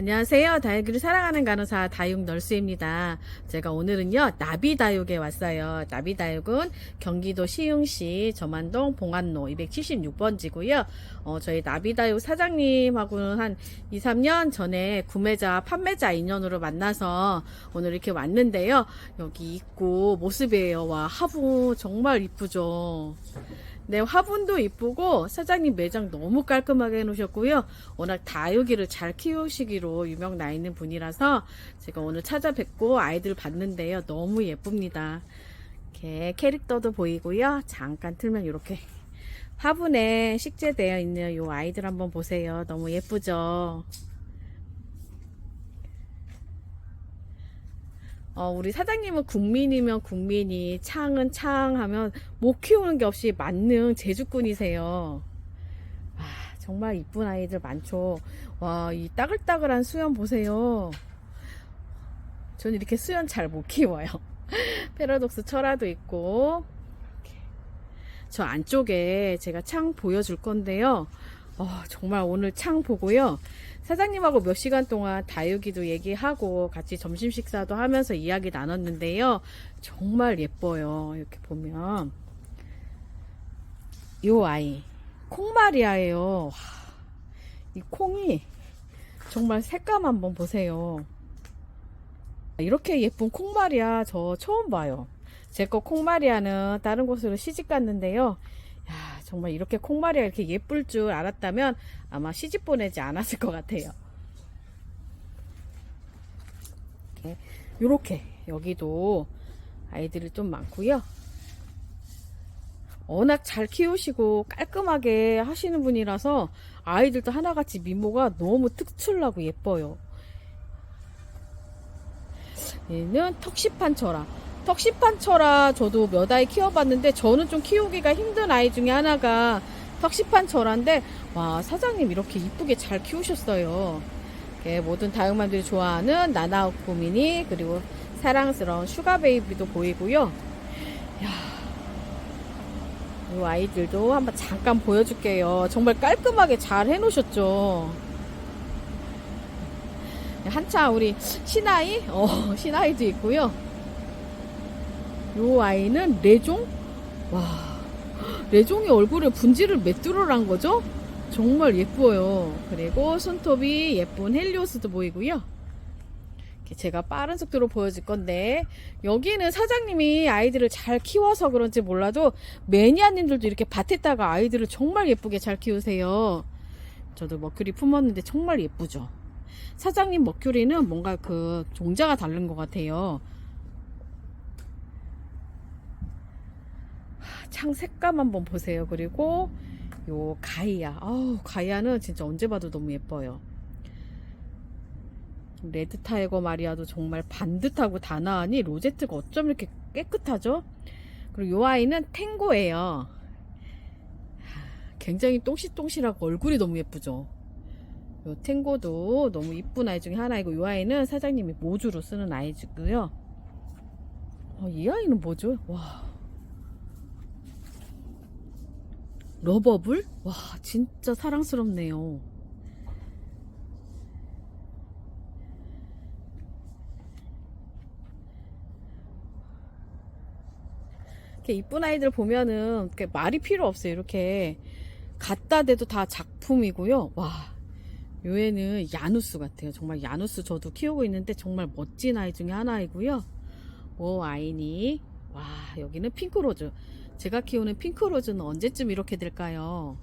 안녕하세요. 다육이를 사랑하는 간호사 다육 널스입니다. 제가 오늘은요, 나비다육에 왔어요. 나비다육은 경기도 시흥시 점안동 봉안로 276번지고요. 어, 저희 나비다육 사장님하고는 한 2, 3년 전에 구매자, 판매자 인연으로 만나서 오늘 이렇게 왔는데요. 여기 입구 모습이에요. 와, 화분 정말 이쁘죠. 네, 화분도 이쁘고 사장님 매장 너무 깔끔하게 해놓으셨고요. 워낙 다육이를 잘 키우시기로 유명 나 있는 분이라서 제가 오늘 찾아뵙고 아이들 봤는데요. 너무 예쁩니다. 이렇게 캐릭터도 보이고요. 잠깐 틀면 이렇게 화분에 식재되어 있는 이 아이들 한번 보세요. 너무 예쁘죠? 어, 우리 사장님은 국민이면 국민이, 창은 창 하면 못 키우는 게 없이 만능 제주꾼이세요. 와, 정말 이쁜 아이들 많죠. 와, 이 따글따글한 수염 보세요. 저는 이렇게 수염 잘 못 키워요. 패러독스 철화도 있고. 저 안쪽에 제가 창 보여줄 건데요. 어, 정말 오늘 창 보고요. 사장님하고 몇 시간 동안 다육이도 얘기하고 같이 점심 식사도 하면서 이야기 나눴는데요. 정말 예뻐요. 이렇게 보면. 요 아이. 콩마리아예요. 와, 이 콩이 정말 색감 한번 보세요. 이렇게 예쁜 콩마리아 저 처음 봐요. 제 거 콩마리아는 다른 곳으로 시집 갔는데요. 야, 정말 이렇게 콩마리아 이렇게 예쁠 줄 알았다면 아마 시집 보내지 않았을 것 같아요. 이렇게, 여기도 아이들이 좀 많고요. 워낙 잘 키우시고 깔끔하게 하시는 분이라서 아이들도 하나같이 미모가 너무 특출나고 예뻐요. 얘는 턱시판철아. 턱시판철아 저도 몇 아이 키워봤는데 저는 좀 키우기가 힘든 아이 중에 하나가 턱시판철아인데 와 사장님 이렇게 이쁘게 잘 키우셨어요. 모든 다육맘들이 좋아하는 나나오쿠미니 그리고 사랑스러운 슈가베이비도 보이고요. 이 아이들도 한번 잠깐 보여줄게요. 정말 깔끔하게 잘 해놓으셨죠. 한참 우리 신아이, 어, 신아이도 있고요. 요 아이는 레종? 와, 레종이 얼굴에 분지를 맷두를 한 거죠? 정말 예뻐요. 그리고 손톱이 예쁜 헬리오스도 보이고요. 제가 빠른 속도로 보여줄 건데 여기는 사장님이 아이들을 잘 키워서 그런지 몰라도 매니아님들도 이렇게 밭에다가 아이들을 정말 예쁘게 잘 키우세요. 저도 머큐리 품었는데 정말 예쁘죠. 사장님 머큐리는 뭔가 그 종자가 다른 것 같아요. 하, 창 색감 한번 보세요. 그리고 요 가이아. 아우, 가이아는 진짜 언제 봐도 너무 예뻐요. 레드 타이거 마리아도 정말 반듯하고 단아하니 로제트가 어쩜 이렇게 깨끗하죠? 그리고 요 아이는 탱고예요. 하, 굉장히 똥실똥실하고 얼굴이 너무 예쁘죠? 요 탱고도 너무 이쁜 아이 중에 하나이고 요 아이는 사장님이 모주로 쓰는 아이고요. 어, 이 아이는 뭐죠? 와. 러버블? 와, 진짜 사랑스럽네요. 이렇게 이쁜 아이들 보면은 말이 필요 없어요. 이렇게 갖다 대도 다 작품이고요. 와, 요애는 야누스 같아요. 정말 야누스 저도 키우고 있는데 정말 멋진 아이 중에 하나이고요. 오 아이니, 와 여기는 핑크로즈. 제가 키우는 핑크로즈는 언제쯤 이렇게 될까요?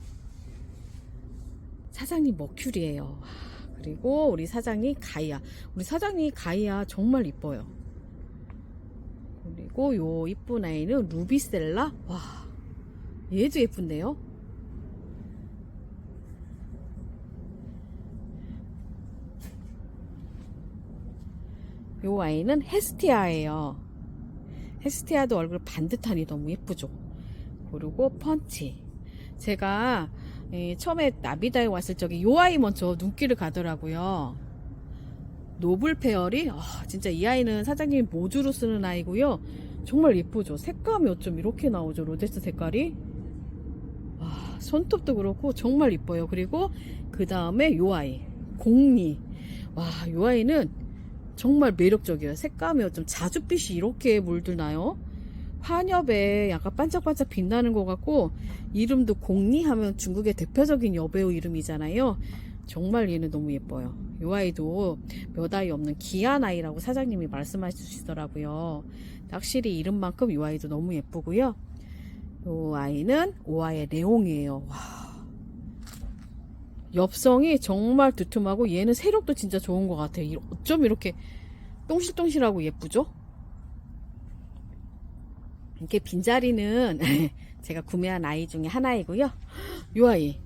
사장님 머큐리예요. 와, 그리고 우리 사장이 가이아. 우리 사장님 가이아 정말 이뻐요. 그리고 요 이쁜 아이는 루비셀라. 와, 얘도 예쁜데요? 요 아이는 헤스티아예요. 헤스티아도 얼굴 반듯하니 너무 예쁘죠. 그리고 펀치. 제가 예, 처음에 나비다에 왔을 적에 요 아이 먼저 눈길을 가더라고요. 노블 페어리 아, 진짜 이 아이는 사장님이 모주로 쓰는 아이고요. 정말 예쁘죠. 색감이 어쩜 이렇게 나오죠. 로제스 색깔이. 와, 손톱도 그렇고 정말 이뻐요. 그리고 그 다음에 요 아이 공리. 와, 이 아이는 정말 매력적이에요. 색감이 좀 자줏빛이 이렇게 물드나요? 환엽에 약간 반짝반짝 빛나는 것 같고 이름도 공리 하면 중국의 대표적인 여배우 이름이잖아요. 정말 얘는 너무 예뻐요. 이 아이도 몇 아이 없는 귀한 아이라고 사장님이 말씀해 주시더라고요. 확실히 이름만큼 이 아이도 너무 예쁘고요. 이 아이는 오아의 레옹이에요. 와. 엽성이 정말 두툼하고 얘는 세력도 진짜 좋은 것 같아요. 이- 어쩜 이렇게 똥실똥실하고 예쁘죠? 이렇게 빈자리는 제가 구매한 아이 중에 하나이고요. 이 아이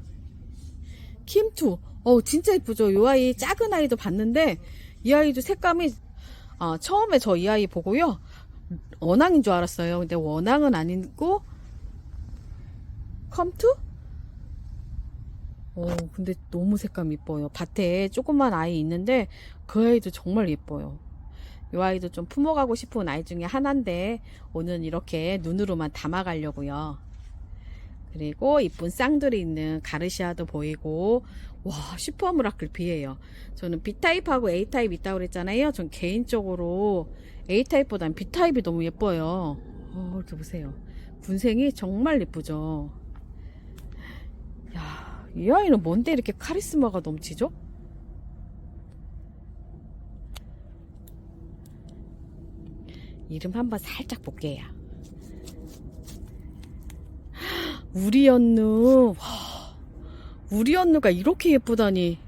김투 어 진짜 예쁘죠. 이 아이 작은 아이도 봤는데 이 아이도 색감이 아, 처음에 저 이 아이 보고요 원앙인 줄 알았어요. 근데 원앙은 아니고 컴투? 어 근데 너무 색감 이뻐요. 밭에 조그만 아이 있는데 그 아이도 정말 예뻐요. 이 아이도 좀 품어가고 싶은 아이 중에 하나인데 오늘은 이렇게 눈으로만 담아가려고요. 그리고 이쁜 쌍들이 있는 가르시아도 보이고 와 슈퍼무라클 B예요. 저는 B타입하고 A타입 있다고 그랬잖아요. 전 개인적으로 A타입보단 B타입이 너무 예뻐요. 어, 이렇게 보세요. 군생이 정말 예쁘죠. 야, 이 아이는 뭔데 이렇게 카리스마가 넘치죠? 이름 한번 살짝 볼게요. 우리 언누, 와, 우리 언누가 이렇게 예쁘다니.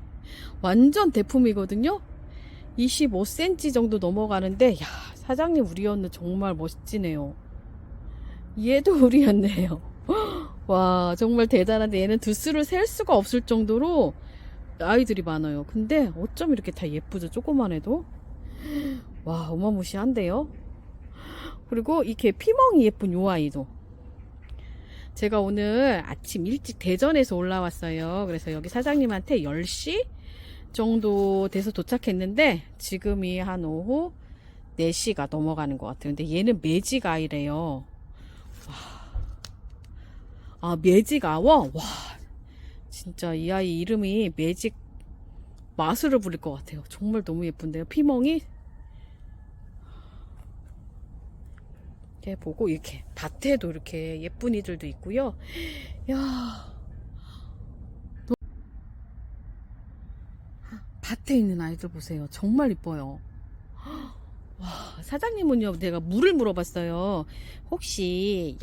완전 대품이거든요? 25cm 정도 넘어가는데, 야, 사장님 우리 언누 정말 멋지네요. 얘도 우리 언누예요. 와, 정말 대단한데 얘는 두수를 셀 수가 없을 정도로 아이들이 많아요. 근데 어쩜 이렇게 다 예쁘죠? 조그만 해도. 와, 어마무시한데요? 그리고 이렇게 피멍이 예쁜 요 아이도. 제가 오늘 아침 일찍 대전에서 올라왔어요. 그래서 여기 사장님한테 10시 정도 돼서 도착했는데 지금이 한 오후 4시가 넘어가는 것 같아요. 근데 얘는 매직 아이래요. 와. 아, 매직 아워? 와. 진짜 이 아이 이름이 매직 마술을 부릴 것 같아요. 정말 너무 예쁜데요. 피멍이 이렇게 보고 이렇게 밭에도 이렇게 예쁜 이들도 있고요. 야. 너- 밭에 있는 아이들 보세요. 정말 이뻐요. 와, 사장님은요, 내가 물을 물어봤어요. 혹시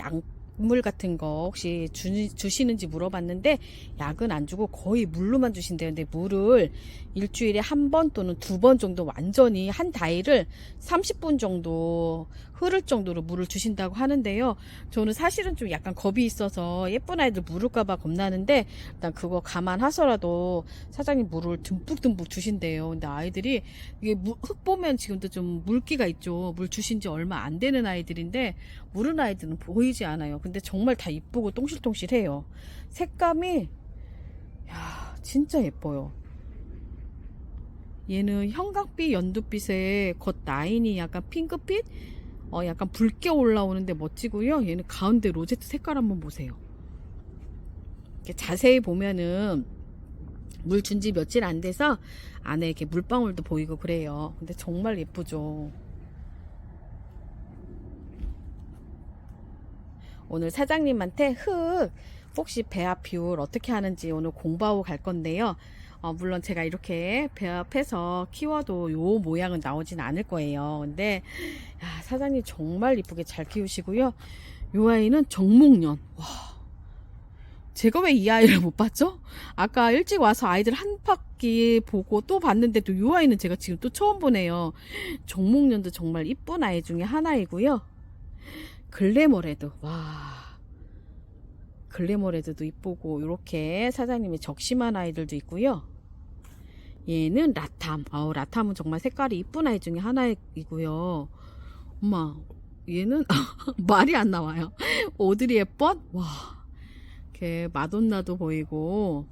약물 같은 거 혹시 주, 주시는지 물어봤는데, 약은 안 주고 거의 물로만 주신대요. 근데 물을 일주일에 한 번 또는 두 번 정도 완전히 한 다이를 30분 정도 흐를 정도로 물을 주신다고 하는데요. 저는 사실은 좀 약간 겁이 있어서 예쁜 아이들 물을까봐 겁나는데, 일단 그거 감안하서라도 사장님 물을 듬뿍듬뿍 주신대요. 근데 아이들이 이게 무- 흙 보면 지금도 좀 물기가 있죠. 물 주신 지 얼마 안 되는 아이들인데 물은 아이들은 보이지 않아요. 근데 정말 다 이쁘고 똥실똥실해요. 색감이 야 진짜 예뻐요. 얘는 형광빛 연두빛에 겉 라인이 약간 핑크빛 어 약간 붉게 올라오는데 멋지고요. 얘는 가운데 로제트 색깔 한번 보세요. 이렇게 자세히 보면은 물 준 지 며칠 안 돼서 안에 이렇게 물방울도 보이고 그래요. 근데 정말 예쁘죠. 오늘 사장님한테 흙 혹시 배합 비율 어떻게 하는지 오늘 공부하고 갈 건데요. 어, 물론 제가 이렇게 배합해서 키워도 요 모양은 나오진 않을 거예요. 근데 야, 사장님 정말 이쁘게 잘 키우시고요. 요 아이는 정목년. 와. 제가 왜 이 아이를 못 봤죠? 아까 일찍 와서 아이들 한 바퀴 보고 또 봤는데 또이 아이는 제가 지금 또 처음 보네요. 정목년도 정말 이쁜 아이 중에 하나이고요. 글래머레드. 와. 글래머레드도 이쁘고 이렇게 사장님이 적심한 아이들도 있고요. 얘는 라탐. 아우 라탐은 정말 색깔이 이쁜 아이 중에 하나이고요. 엄마 얘는 말이 안 나와요. 오드리 헵번. 와. 이렇게 마돈나도 보이고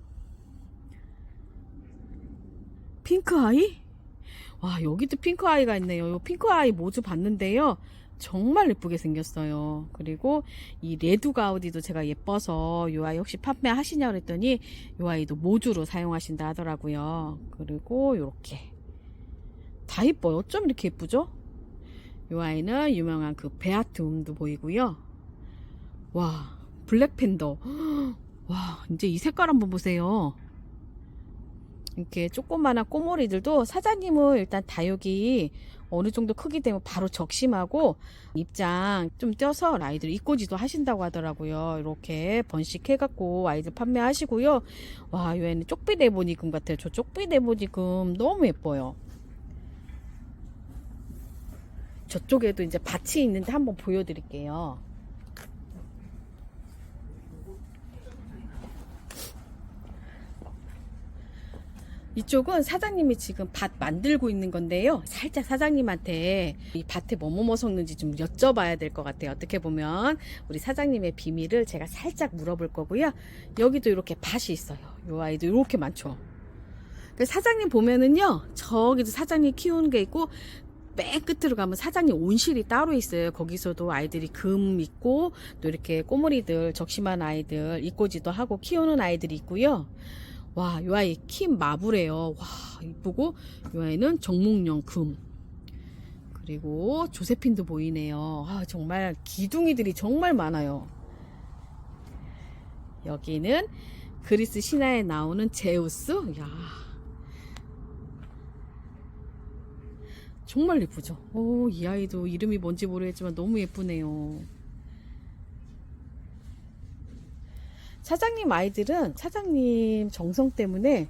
핑크아이? 와 여기도 핑크아이가 있네요. 요 핑크아이 모주 봤는데요. 정말 예쁘게 생겼어요. 그리고 이 레드 가우디도 제가 예뻐서 요 아이 혹시 판매하시냐 그랬더니 요 아이도 모주로 사용하신다 하더라고요. 그리고 요렇게 다 이뻐요. 어쩜 이렇게 예쁘죠? 이 아이는 유명한 그 베아트 움도 보이고요. 와, 블랙팬더. 와, 이제 이 색깔 한번 보세요. 이렇게 조그마한 꼬모리들도 사장님은 일단 다육이 어느 정도 크기 되면 바로 적심하고 입장 좀 떼서 아이들 입고지도 하신다고 하더라고요. 이렇게 번식해갖고 아이들 판매하시고요. 와, 얘는 쪽비 네모니금 같아요. 저 쪽비 네모니금 너무 예뻐요. 저쪽에도 이제 밭이 있는데 한번 보여드릴게요. 이쪽은 사장님이 지금 밭 만들고 있는 건데요. 살짝 사장님한테 이 밭에 뭐뭐뭐 섞는지 좀 여쭤봐야 될 것 같아요. 어떻게 보면 우리 사장님의 비밀을 제가 살짝 물어볼 거고요. 여기도 이렇게 밭이 있어요. 요 아이도 이렇게 많죠. 그 사장님 보면은요. 저기도 사장님 키우는 게 있고 맨 끝으로 가면 사장님 온실이 따로 있어요. 거기서도 아이들이 금 있고 또 이렇게 꼬물이들 적심한 아이들 이꼬지도 하고 키우는 아이들이 있고요. 와, 이 아이 킴 마블이에요. 와, 이쁘고 이 아이는 정목령 금. 그리고 조세핀도 보이네요. 아, 정말 기둥이들이 정말 많아요. 여기는 그리스 신화에 나오는 제우스. 야. 정말 예쁘죠? 오, 이 아이도 이름이 뭔지 모르겠지만 너무 예쁘네요. 사장님 아이들은 사장님 정성 때문에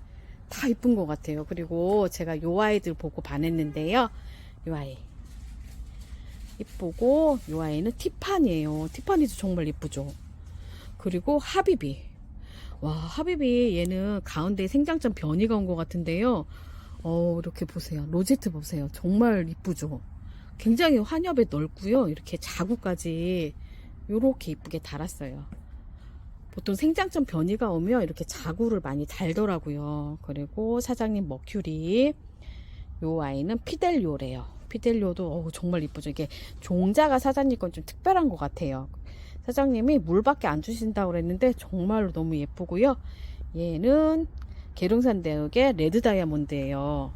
다 이쁜 것 같아요. 그리고 제가 요 아이들 보고 반했는데요. 요 아이. 이쁘고, 요 아이는 티파니에요. 티파니도 정말 이쁘죠. 그리고 하비비. 와, 하비비 얘는 가운데 생장점 변이가 온 것 같은데요. 어, 이렇게 보세요. 로제트 보세요. 정말 이쁘죠. 굉장히 환엽에 넓고요. 이렇게 자구까지 이렇게 이쁘게 달았어요. 보통 생장점 변이가 오면 이렇게 자구를 많이 달더라고요. 그리고 사장님 머큐리. 요 아이는 피델료래요. 피델료도 어우, 정말 이쁘죠. 이게 종자가 사장님 건 좀 특별한 것 같아요. 사장님이 물밖에 안 주신다고 그랬는데 정말로 너무 예쁘고요. 얘는 계룡산 대역의 레드 다이아몬드예요.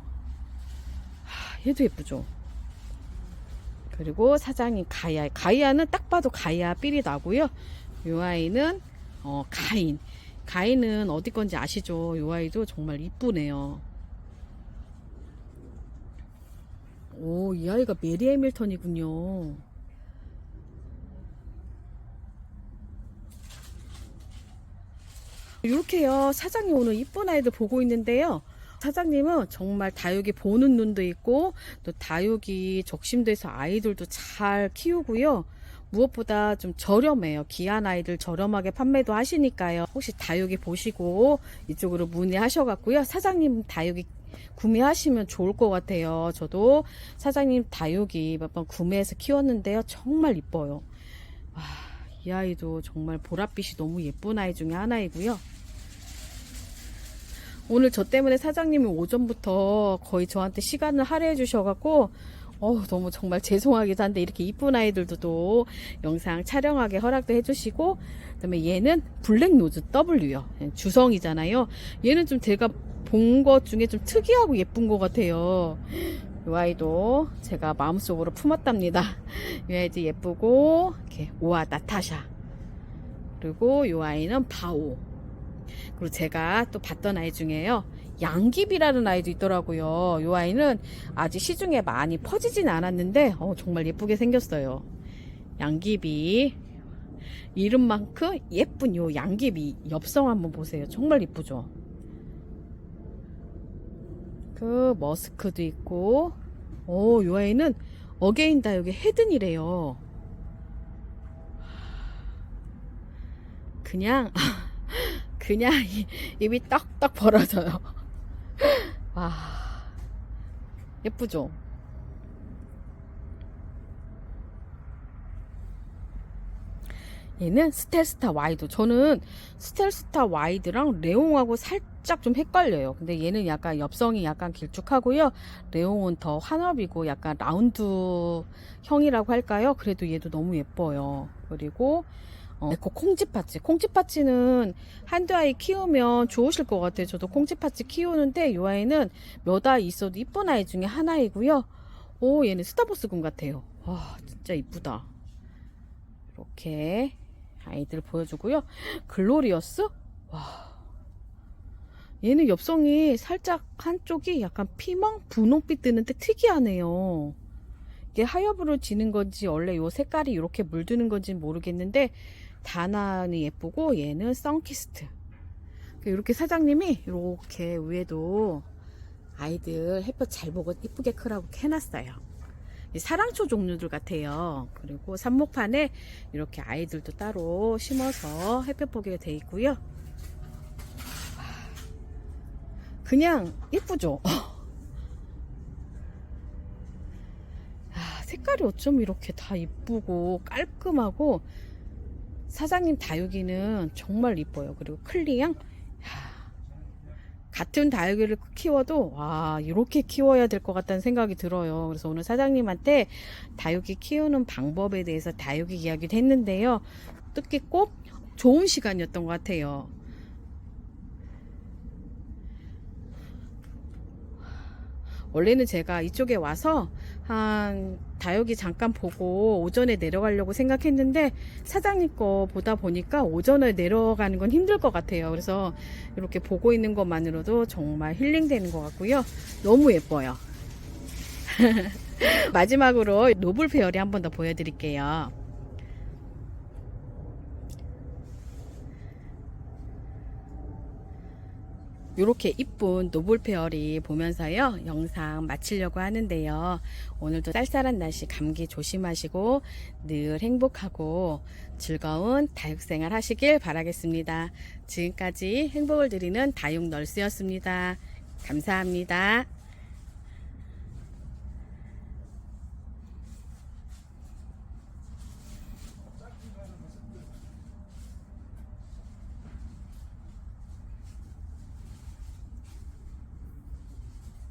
하, 얘도 예쁘죠. 그리고 사장님 가이아. 가이아는 딱 봐도 가이아 삘이 나고요. 요 아이는 어, 가인. 가인은 어디 건지 아시죠? 요 아이도 정말 이쁘네요. 오, 이 아이가 메리 해밀턴이군요. 이렇게요. 사장님 오늘 이쁜 아이들 보고 있는데요. 사장님은 정말 다육이 보는 눈도 있고 또 다육이 적심돼서 아이들도 잘 키우고요. 무엇보다 좀 저렴해요. 귀한 아이들 저렴하게 판매도 하시니까요. 혹시 다육이 보시고 이쪽으로 문의하셔갖고요. 사장님 다육이 구매하시면 좋을 것 같아요. 저도 사장님 다육이 몇 번 구매해서 키웠는데요. 정말 이뻐요. 와, 이 아이도 정말 보랏빛이 너무 예쁜 아이 중에 하나이고요. 오늘 저 때문에 사장님이 오전부터 거의 저한테 시간을 할애해 주셔갖고 어 너무 정말 죄송하기도 한데 이렇게 이쁜 아이들도 또 영상 촬영하게 허락도 해주시고 그다음에 얘는 블랙 노즈 W요. 주성이잖아요. 얘는 좀 제가 본 것 중에 좀 특이하고 예쁜 것 같아요. 이 아이도 제가 마음속으로 품었답니다. 이 아이도 예쁘고 이렇게 오아 나타샤. 그리고 이 아이는 바오. 그리고 제가 또 봤던 아이 중에요. 양귀비라는 아이도 있더라고요. 이 아이는 아직 시중에 많이 퍼지진 않았는데 어, 정말 예쁘게 생겼어요. 양귀비 이름만큼 예쁜 요 양귀비 엽성 한번 보세요. 정말 이쁘죠. 그 머스크도 있고 오, 요 아이는 어게인 다육의 헤든이래요. 그냥 그냥 이- 입이 떡떡 벌어져요. 와, 예쁘죠? 얘는 스텔스타 와이드. 저는 스텔스타 와이드랑 레옹하고 살짝 좀 헷갈려요. 근데 얘는 약간 엽성이 약간 길쭉하고요. 레옹은 더 환엽이고 약간 라운드 형이라고 할까요? 그래도 얘도 너무 예뻐요. 그리고 어, 에코 콩쥐파치. 콩쥐파치는 한두 아이 키우면 좋으실 것 같아요. 저도 콩쥐파치 키우는데 이 아이는 몇 아이 있어도 이쁜 아이 중에 하나이고요. 오, 얘는 스타버스 군 같아요. 와, 진짜 이쁘다. 이렇게 아이들 보여주고요. 글로리어스? 와. 얘는 엽성이 살짝 한쪽이 약간 피멍 분홍빛 뜨는데 특이하네요. 이게 하엽으로 지는 건지 원래 요 색깔이 이렇게 물드는 건지 모르겠는데 다나는 예쁘고 얘는 선키스트. 이렇게 사장님이 이렇게 위에도 아이들 햇볕 잘 보고 이쁘게 크라고 해놨어요. 이 사랑초 종류들 같아요. 그리고 삽목판에 이렇게 아이들도 따로 심어서 햇볕 보게 돼 있고요. 그냥 예쁘죠? 아, 색깔이 어쩜 이렇게 다 이쁘고 깔끔하고 사장님 다육이는 정말 이뻐요. 그리고 클리양 야, 같은 다육이를 키워도 와 이렇게 키워야 될 것 같다는 생각이 들어요. 그래서 오늘 사장님한테 다육이 키우는 방법에 대해서 다육이 이야기를 했는데요. 뜻깊고 좋은 시간이었던 것 같아요. 원래는 제가 이쪽에 와서 한 다육이 잠깐 보고 오전에 내려가려고 생각했는데 사장님 거 보다 보니까 오전에 내려가는 건 힘들 것 같아요. 그래서 이렇게 보고 있는 것만으로도 정말 힐링되는 것 같고요. 너무 예뻐요. 마지막으로 노블 페어리 한 번 더 보여드릴게요. 이렇게 이쁜 노블 페어리 보면서요 영상 마치려고 하는데요. 오늘도 쌀쌀한 날씨 감기 조심하시고 늘 행복하고 즐거운 다육생활 하시길 바라겠습니다. 지금까지 행복을 드리는 다육 널스였습니다. 감사합니다